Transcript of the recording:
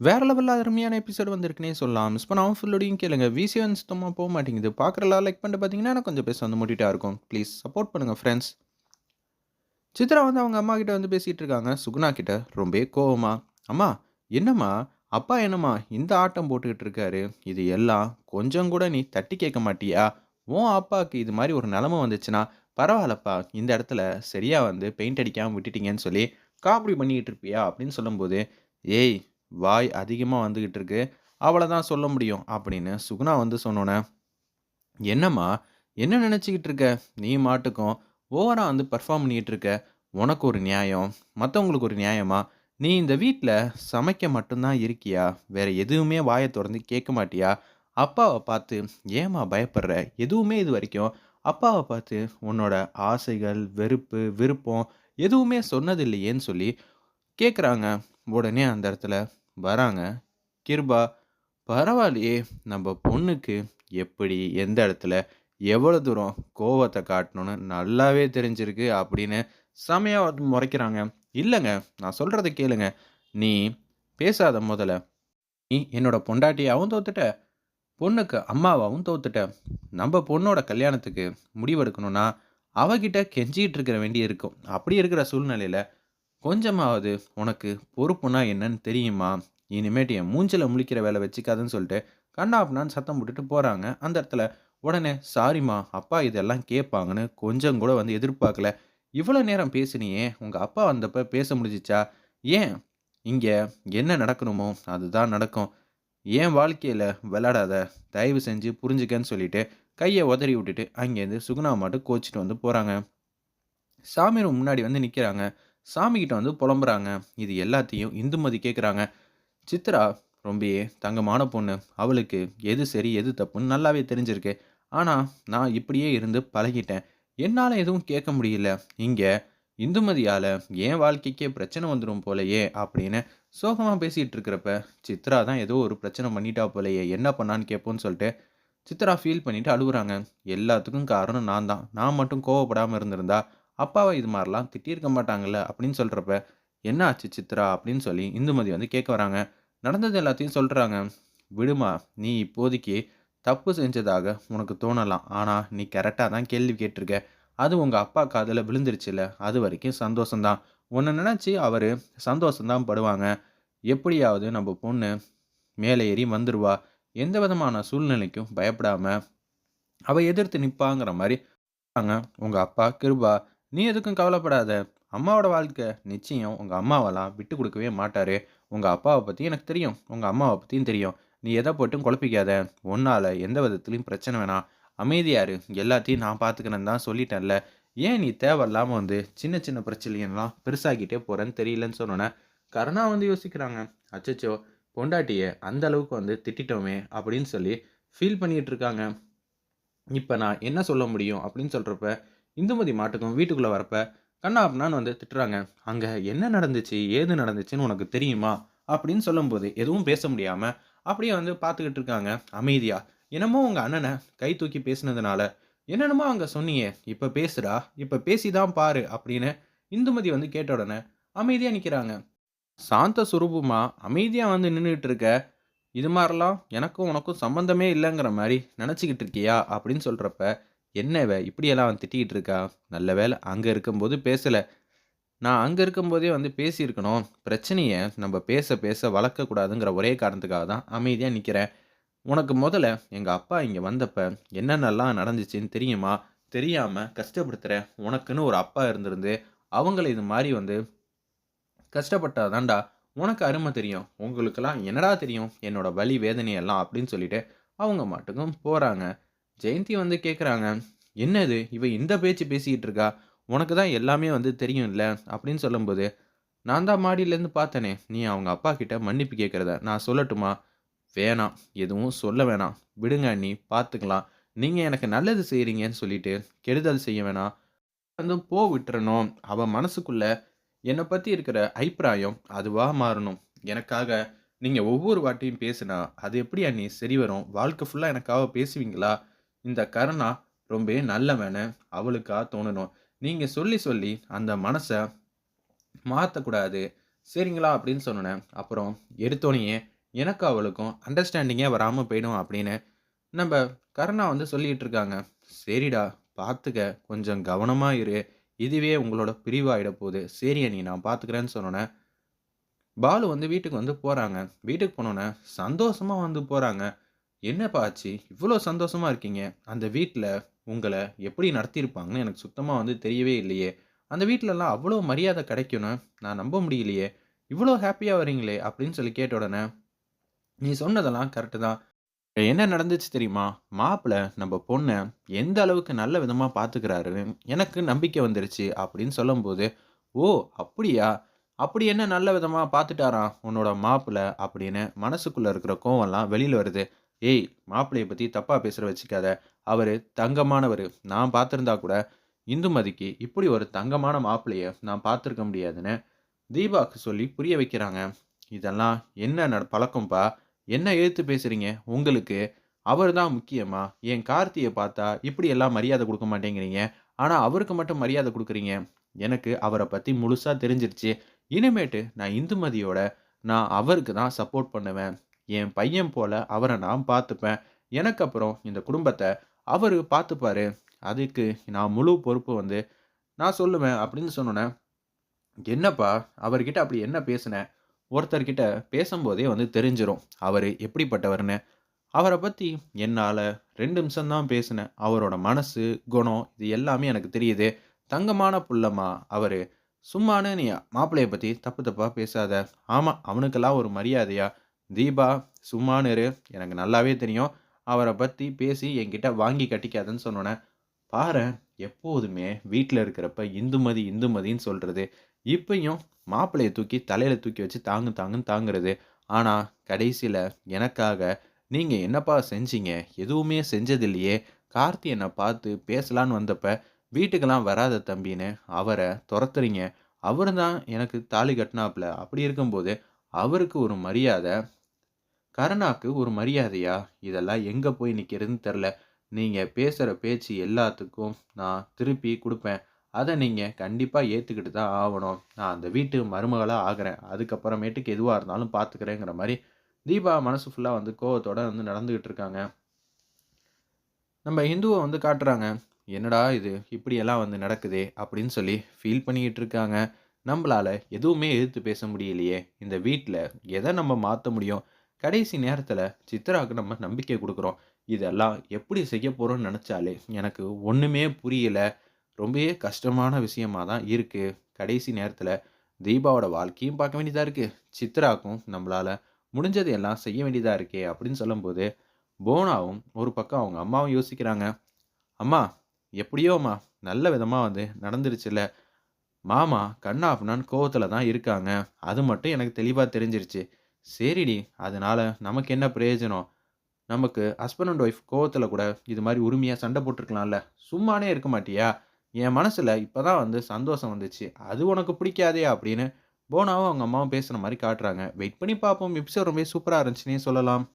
வேற லெவலில் அருமையான எபிசோட் வந்திருக்குனே சொல்லலாம். மிஸ் பண்ணாமல் ஃபுல்லோடையும் கேளுங்க. விசிஎன் சுத்தமாக போக மாட்டேங்குது. பார்க்குறலாம் லைக் பண்ணிட்டு பார்த்தீங்கன்னா, எனக்கு கொஞ்சம் பேச வந்து மோட்டிவேட்டா இருக்கும். ப்ளீஸ் சப்போர்ட் பண்ணுங்கள் ஃப்ரெண்ட்ஸ். சித்ரா வந்து அவங்க அம்மா கிட்ட வந்து பேசிகிட்டு இருக்காங்க. சுகுணா கிட்ட ரொம்பவே கோவமா, "அம்மா, என்னம்மா? அப்பா என்னம்மா இந்த ஆட்டம் போட்டுக்கிட்டு இருக்காரு? இது எல்லாம் கொஞ்சம் கூட நீ தட்டி கேட்க மாட்டியா? உன் அப்பாவுக்கு இது மாதிரி ஒரு நிலைமை வந்துச்சுன்னா, பரவாயில்லப்பா. இந்த இடத்துல சரியாக வந்து பெயிண்ட் அடிக்காமல் விட்டுட்டீங்கன்னு சொல்லி காப்பி பண்ணிக்கிட்டு இருப்பியா?" அப்படின்னு சொல்லும்போது, "ஏய் வாய் அதிகமாக வந்துக்கிட்டு இருக்கு. அவ்வளதான் சொல்ல முடியும்." அப்படின்னு சுகுணா வந்து சொன்னோன்னே "என்னம்மா? என்ன நினச்சிக்கிட்டு இருக்க? நீ மாட்டுக்கும் ஓவராக வந்து பெர்ஃபார்ம் பண்ணிகிட்டு இருக்க. உனக்கு ஒரு நியாயம், மற்றவங்களுக்கு ஒரு நியாயமா? நீ இந்த வீட்டில் சமைக்க மட்டும்தான் இருக்கியா? வேற எதுவுமே வாயை திறந்து கேட்க மாட்டியா? அப்பாவை பார்த்து ஏம்மா பயப்படுற? எதுவுமே இது வரைக்கும் அப்பாவை பார்த்து உன்னோட ஆசைகள், வெறுப்பு, விருப்பம் எதுவுமே சொன்னதில்லையேன்னு" சொல்லி கேட்குறாங்க. உடனே அந்த இடத்துல வராங்க கிருபா. "பரவாயில்லையே! நம்ம பொண்ணுக்கு எப்படி, எந்த இடத்துல, எவ்வளோ தூரம் கோவத்தை காட்டணும்னு நல்லாவே தெரிஞ்சிருக்கு." அப்படின்னு செமையாக முறைக்கிறாங்க. இல்லைங்க நான் சொல்கிறத கேளுங்க. நீ பேசாத முதல்ல நீ என்னோட பொண்டாட்டியாவும் தோத்துட்ட, பொண்ணுக்கு அம்மாவாகவும் தோத்துட்ட. நம்ம பொண்ணோட கல்யாணத்துக்கு முடிவெடுக்கணும்னா, அவகிட்ட கெஞ்சிக்கிட்டு இருக்கிற வேண்டி இருக்கும். அப்படி இருக்கிற சூழ்நிலையில் கொஞ்சமாவது உனக்கு பொறுப்புனா என்னன்னு தெரியுமா? இனிமேட்டு என் மூஞ்சில் முழிக்கிற வேலை வச்சுக்காதுன்னு சொல்லிட்டு கண்ணாப்னான்னு சத்தம் போட்டுட்டு போகிறாங்க அந்த இடத்துல உடனே, "சாரிம்மா, அப்பா இதெல்லாம் கேட்பாங்கன்னு கொஞ்சம் கூட வந்து எதிர்பார்க்கல. இவ்வளோ நேரம் பேசினியே, உங்கள் அப்பா வந்தப்போ பேச முடிஞ்சிச்சா ஏன்? இங்கே என்ன நடக்கணுமோ அதுதான் நடக்கும். ஏன் வாழ்க்கையில் விளையாடாத. தயவு செஞ்சு புரிஞ்சுக்கன்னு" சொல்லிட்டு கையை உதறி விட்டுட்டு அங்கேருந்து சுகுணா மாட்டு கோச்சிட்டு வந்து போகிறாங்க சாமி ரூம் முன்னாடி வந்து நிற்கிறாங்க சாமிகிட்ட வந்து புலம்புறாங்க. இது எல்லாத்தையும் இந்துமதி கேட்குறாங்க. சித்ரா ரொம்பயே தங்கமான பொண்ணு. அவளுக்கு எது சரி, எது தப்புன்னு நல்லாவே தெரிஞ்சிருக்கு. ஆனால் நான் இப்படியே இருந்து பழகிட்டேன். என்னால் எதுவும் கேட்க முடியல. இங்கே இந்துமதியால் என் வாழ்க்கைக்கே பிரச்சனை வந்துடும் போலையே அப்படின்னு சோகமாக பேசிகிட்டு இருக்கிறப்ப, சித்ரா தான் ஏதோ ஒரு பிரச்சனை பண்ணிட்டா போலையே என்ன பண்ணான்னு கேட்போன்னு சொல்லிட்டு சித்ரா ஃபீல் பண்ணிவிட்டு அழுகுறாங்க "எல்லாத்துக்கும் காரணம் நான் தான். நான் மட்டும் கோவப்படாமல் இருந்திருந்தா, அப்பாவை இது மாதிரிலாம் திட்டியிருக்க மாட்டாங்கல்ல." அப்படின்னு சொல்கிறப்ப "என்ன ஆச்சு சித்ரா?" அப்படின்னு சொல்லி இந்துமதி வந்து கேட்க வராங்க. நடந்தது எல்லாத்தையும் சொல்கிறாங்க "விடுமா, நீ இப்போதைக்கு தப்பு செஞ்சதாக உனக்கு தோணலாம். ஆனால் நீ கரெக்டாக தான் கேள்வி கேட்டிருக்க. அது உங்கள் அப்பா காதில் விழுந்துருச்சுல்ல, அது வரைக்கும் சந்தோஷம் தான். நினச்சி அவர் சந்தோஷம்தான் சந்தோஷம் தான் படுவாங்க. எப்படியாவது நம்ம பொண்ணு மேலே ஏறி வந்துடுவா எந்த விதமான சூழ்நிலைக்கும் பயப்படாமல் அவள் எதிர்த்து நிற்பாங்கிற மாதிரி உங்கள் அப்பா கிருபா. நீ எதுக்கும் கவலைப்படாத. அம்மாவோட வாழ்க்கை நிச்சயம் உங்கள் அம்மாவெல்லாம் விட்டு கொடுக்கவே மாட்டாரு. உங்கள் அப்பாவை பற்றி எனக்கு தெரியும். உங்கள் அம்மாவை பற்றியும் தெரியும். நீ எதை போட்டும் குழப்பிக்காத. உன்னால எந்த விதத்துலையும் பிரச்சனை வேணாம். அமைதியாரு எல்லாத்தையும் நான் பார்த்துக்கிறேன்னு தான் சொல்லிட்டேன்ல. ஏன் நீ தேவையில்லாமல் வந்து சின்ன சின்ன பிரச்சனையெல்லாம் பெருசாக்கிட்டே போகிறேன்னு தெரியலன்னு சொன்னோன்னே கருணா வந்து யோசிக்கிறாங்க. அச்சச்சோ! பொண்டாட்டியை அந்த அளவுக்கு வந்து திட்டிட்டோமே! அப்படின்னு சொல்லி ஃபீல் பண்ணிகிட்டு இருக்காங்க. இப்போ நான் என்ன சொல்ல முடியும்? அப்படின்னு சொல்கிறப்ப இந்துமதி மாட்டுக்கும் வீட்டுக்குள்ளே வரப்ப, கன்னாபின்னான்னு வந்து திட்டுறாங்க. அங்கே என்ன நடந்துச்சு? ஏது நடந்துச்சுன்னு உனக்கு தெரியுமா?" அப்படின்னு சொல்லும்போது, எதுவும் பேச முடியாமல் அப்படியே வந்து பார்த்துக்கிட்டு இருக்காங்க அமைதியா. என்னமோ உங்கள் அண்ணனை கை தூக்கி பேசினதுனால, என்னென்னமோ அங்கே சொன்னியே இப்போ பேசுடா, இப்போ பேசி தான் பாரு அப்படின்னு இந்துமதி வந்து கேட்ட உடனே அமைதியாக நிற்கிறாங்க சாந்த சுரூபமாக அமைதியாக வந்து நின்றுட்டு இருக்க, "இது மாதிரிலாம் எனக்கும் உனக்கும் சம்மந்தமே இல்லைங்கிற மாதிரி நினச்சிக்கிட்டு இருக்கியா?" அப்படின்னு சொல்கிறப்ப "என்ன இப்படியெல்லாம் அவன் திட்டிகிட்டு இருக்கா? நல்ல வேலை அங்கே இருக்கும்போது பேசலை நான் அங்கே இருக்கும்போதே வந்து பேசியிருக்கணும். பிரச்சனையை நம்ம பேச பேச வளர்க்கக்கூடாதுங்கிற ஒரே காரணத்துக்காக தான் அமைதியாக நிற்கிறேன் உனக்கு முதல்ல எங்கள் அப்பா இங்கே வந்தப்ப என்னென்னலாம் நடந்துச்சுன்னு தெரியுமா? தெரியாமல் கஷ்டப்படுத்துகிற உனக்குன்னு ஒரு அப்பா இருந்திருந்து, அவங்கள இது மாதிரி வந்து கஷ்டப்பட்டா தாண்டா உனக்கு அருமை தெரியும். உங்களுக்கெல்லாம் என்னடா தெரியும்? என்னோட வலி, வேதனையெல்லாம் அப்படின்னு சொல்லிட்டு அவங்க மாட்டுக்கும் போகிறாங்க ஜெயந்தி வந்து கேட்குறாங்க, என்னது இவ இந்த பேச்சு பேசிக்கிட்டு இருக்கா? உனக்கு தான் எல்லாமே வந்து தெரியும்ல." அப்படின்னு சொல்லும்போது, "நான் தான் மாடியிலேருந்து பார்த்தேனே, நீ அவங்க அப்பா கிட்ட மன்னிப்பு கேட்குறத நான் சொல்லட்டுமா?" "வேணாம். எதுவும் சொல்ல வேணாம். விடுங்க அண்ணி, பார்த்துக்கலாம். நீங்கள் எனக்கு நல்லது செய்கிறீங்கன்னு சொல்லிட்டு கெடுதல் செய்ய வேணாம். வந்து போ விட்டுறணும். அவள் மனசுக்குள்ள என்னை பற்றி இருக்கிற அபிப்பிராயம் அதுவாக மாறணும். எனக்காக நீங்கள் ஒவ்வொரு வாட்டியும் பேசினா, அது எப்படி அண்ணி சரி வரும்? வாழ்க்கை ஃபுல்லாக எனக்காக பேசுவீங்களா? இந்த கருணா ரொம்ப நல்லவன அவளுக்கா தோணணும். நீங்கள் சொல்லி சொல்லி அந்த மனசை மாற்றக்கூடாது சரிங்களா அப்படின்னு சொன்னோனே, அப்புறம் எடுத்தோனையே எனக்கும் அவளுக்கும் அண்டர்ஸ்டாண்டிங்கே வராமல் போயிடும் அப்படின்னு நம்ம கருணா வந்து சொல்லிகிட்டு இருக்காங்க. சரிடா பார்த்துக்க, கொஞ்சம் கவனமாக இரு. இதுவே உங்களோட பிரிவாகிட போகுது சரி நீ நான் பார்த்துக்கிறேன்னு சொன்னோன்னே பாலு வந்து வீட்டுக்கு வந்து போகிறாங்க வீட்டுக்கு போனோன்னே சந்தோஷமாக வந்து போகிறாங்க என்னப்பா ஆச்சு? இவ்வளோ சந்தோஷமாக இருக்கீங்க. அந்த வீட்டில் உங்களை எப்படி நடத்தியிருப்பாங்கன்னு எனக்கு சுத்தமாக வந்து தெரியவே இல்லையே! அந்த வீட்டிலலாம் அவ்வளோ மரியாதை கிடைக்கும்னு நான் நம்ப முடியலையே! இவ்வளோ ஹாப்பியாக வரீங்களே! அப்படின்னு சொல்லி கேட்ட உடனே, நீ சொன்னதெல்லாம் கரெக்டு தான். என்ன நடந்துச்சு தெரியுமா? மாப்பிள்ளை நம்ம பொண்ணை எந்த அளவுக்கு நல்ல விதமாக பார்த்துக்கிறாருன்னு எனக்கு நம்பிக்கை வந்துருச்சு அப்படின்னு சொல்லும்போது, ஓ! அப்படியா? அப்படி என்ன நல்ல விதமாக பார்த்துட்டாராம் உன்னோட மாப்பிள்ளை அப்படின்னு மனசுக்குள்ளே இருக்கிற கோவம்லாம் வெளியில் வருது. ஏய்! மாப்பிள்ளையை பற்றி தப்பாக பேசுகிற வச்சுக்காத. அவர் தங்கமானவர் நான் பார்த்துருந்தா கூட இந்துமதிக்கு இப்படி ஒரு தங்கமான மாப்பிள்ளையை நான் பார்த்துருக்க முடியாதுன்னு தீபாவுக்கு சொல்லி புரிய வைக்கிறாங்க. இதெல்லாம் என்ன நட பழக்கம்ப்பா? என்ன எழுத்து பேசுகிறீங்க உங்களுக்கு அவர் தான் முக்கியமா? என் கார்த்தியை பார்த்தா இப்படியெல்லாம் மரியாதை கொடுக்க மாட்டேங்கிறீங்க. ஆனால் அவருக்கு மட்டும் மரியாதை கொடுக்குறீங்க எனக்கு அவரை பற்றி முழுசாக தெரிஞ்சிருச்சு. இனிமேட்டு நான் இந்துமதியோட நான் அவருக்கு தான் சப்போர்ட் பண்ணுவேன். என் பையன் போல அவரை நான் பார்த்துப்பேன். எனக்கு அப்புறம் இந்த குடும்பத்தை அவர் பார்த்துப்பாரு. அதுக்கு நான் முழு பொறுப்பு வந்து நான் சொல்லுவேன் அப்படின்னு சொன்னோன்னே என்னப்பா அவர்கிட்ட அப்படி என்ன பேசுன? ஒருத்தர்கிட்ட பேசும்போதே வந்து தெரிஞ்சிடும் அவர் எப்படிப்பட்டவர்ன்னு. அவரை பற்றி என்னால் ரெண்டு நிமிஷம்தான் பேசினேன். அவரோட மனசு, குணம் இது எல்லாமே எனக்கு தெரியுது. தங்கமான புள்ளம்மா அவர் சும்மானு நீ மாப்பிள்ளையை பற்றி தப்பு தப்பாக பேசாத. ஆமாம் அவனுக்கெல்லாம் ஒரு மரியாதையாக தீபா சும்மான்னு எனக்கு நல்லாவே தெரியும். அவரை பற்றி பேசி என்கிட்ட வாங்கி கட்டிக்காதன்னு சொன்னோன்னே பாரு எப்போதுமே வீட்டில் இருக்கிறப்ப இந்துமதி, இந்துமதின்னு சொல்கிறது இப்பையும் மாப்பிள்ளையை தூக்கி தலையில் தூக்கி வச்சு தாங்கு தாங்குன்னு தாங்குறது. ஆனால் கடைசியில் எனக்காக நீங்கள் என்னப்பா செஞ்சீங்க? எதுவுமே செஞ்சதில்லையே! கார்த்தி என்னை பார்த்து பேசலான்னு வந்தப்ப, வீட்டுக்கெல்லாம் வராத தம்பின்னு அவரை துரத்துறீங்க அவர் தான் எனக்கு தாலி கட்டினாப்புல அப்படி இருக்கும்போது, அவருக்கு ஒரு மரியாதை கருணாக்கு ஒரு மரியாதையா? இதெல்லாம் எங்கே போய் நிற்கிறதுன்னு தெரில நீங்கள் பேசுகிற பேச்சு எல்லாத்துக்கும் நான் திருப்பி கொடுப்பேன் அதை நீங்கள் கண்டிப்பாக ஏற்றுக்கிட்டு தான் ஆகணும் நான் அந்த வீட்டு மருமகளாக ஆகிறேன் அதுக்கப்புறமேட்டுக்கு எதுவாக இருந்தாலும் பார்த்துக்கிறேங்கிற மாதிரி தீபா மனசு ஃபுல்லாக வந்து கோவத்தோடு வந்து நடந்துக்கிட்டு இருக்காங்க. நம்ம இந்துவை வந்து காட்டுறாங்க. என்னடா இது! இப்படியெல்லாம் வந்து நடக்குதே! அப்படின்னு சொல்லி ஃபீல் பண்ணிக்கிட்டு இருக்காங்க. நம்மளால் எதுவுமே எதிர்த்து பேச முடியலையே! இந்த வீட்டில் எதை நம்ம மாற்ற முடியும்? கடைசி நேரத்தில் சித்ராவுக்கு நம்ம நம்பிக்கை கொடுக்குறோம் இதெல்லாம் எப்படி செய்ய போகிறோம்னு நினச்சாலே எனக்கு ஒன்றுமே புரியலை ரொம்பவே கஷ்டமான விஷயமா தான் இருக்குது கடைசி நேரத்தில் தீபாவோட வாழ்க்கையும் பார்க்க வேண்டியதாக இருக்குது சித்ராக்கும் நம்மளால முடிஞ்சது எல்லாம் செய்ய வேண்டியதாக இருக்கே! அப்படின்னு சொல்லும்போது, போனாவும் ஒரு பக்கம் அவங்க அம்மாவும் யோசிக்கிறாங்க. அம்மா, எப்படியோம்மா நல்ல விதமாக வந்து நடந்துருச்சுல்ல. மாமா கண்ணாஃப்னான் கோவத்தில் தான் இருக்காங்க. அது மட்டும் எனக்கு தெளிவாக தெரிஞ்சிருச்சு. சரிடி, அதனால் நமக்கு என்ன பிரயோஜனம்? நமக்கு ஹஸ்பண்ட் அண்ட் ஒய்ஃப் கோவத்தில் கூட இது மாதிரி உரிமையாக சண்டை போட்டிருக்கலாம்ல சும்மானே இருக்க மாட்டியா? என் மனசில் இப்போ தான் வந்து சந்தோஷம் வந்துச்சு. அது உனக்கு பிடிக்காதே! அப்படின்னு போனாவும் அவங்க அம்மாவும் பேசுகிற மாதிரி காட்டுறாங்க. வெயிட் பண்ணி பார்ப்போம். எபிசோட் ரொம்பவே சூப்பராக இருந்துச்சுன்னே சொல்லலாம்.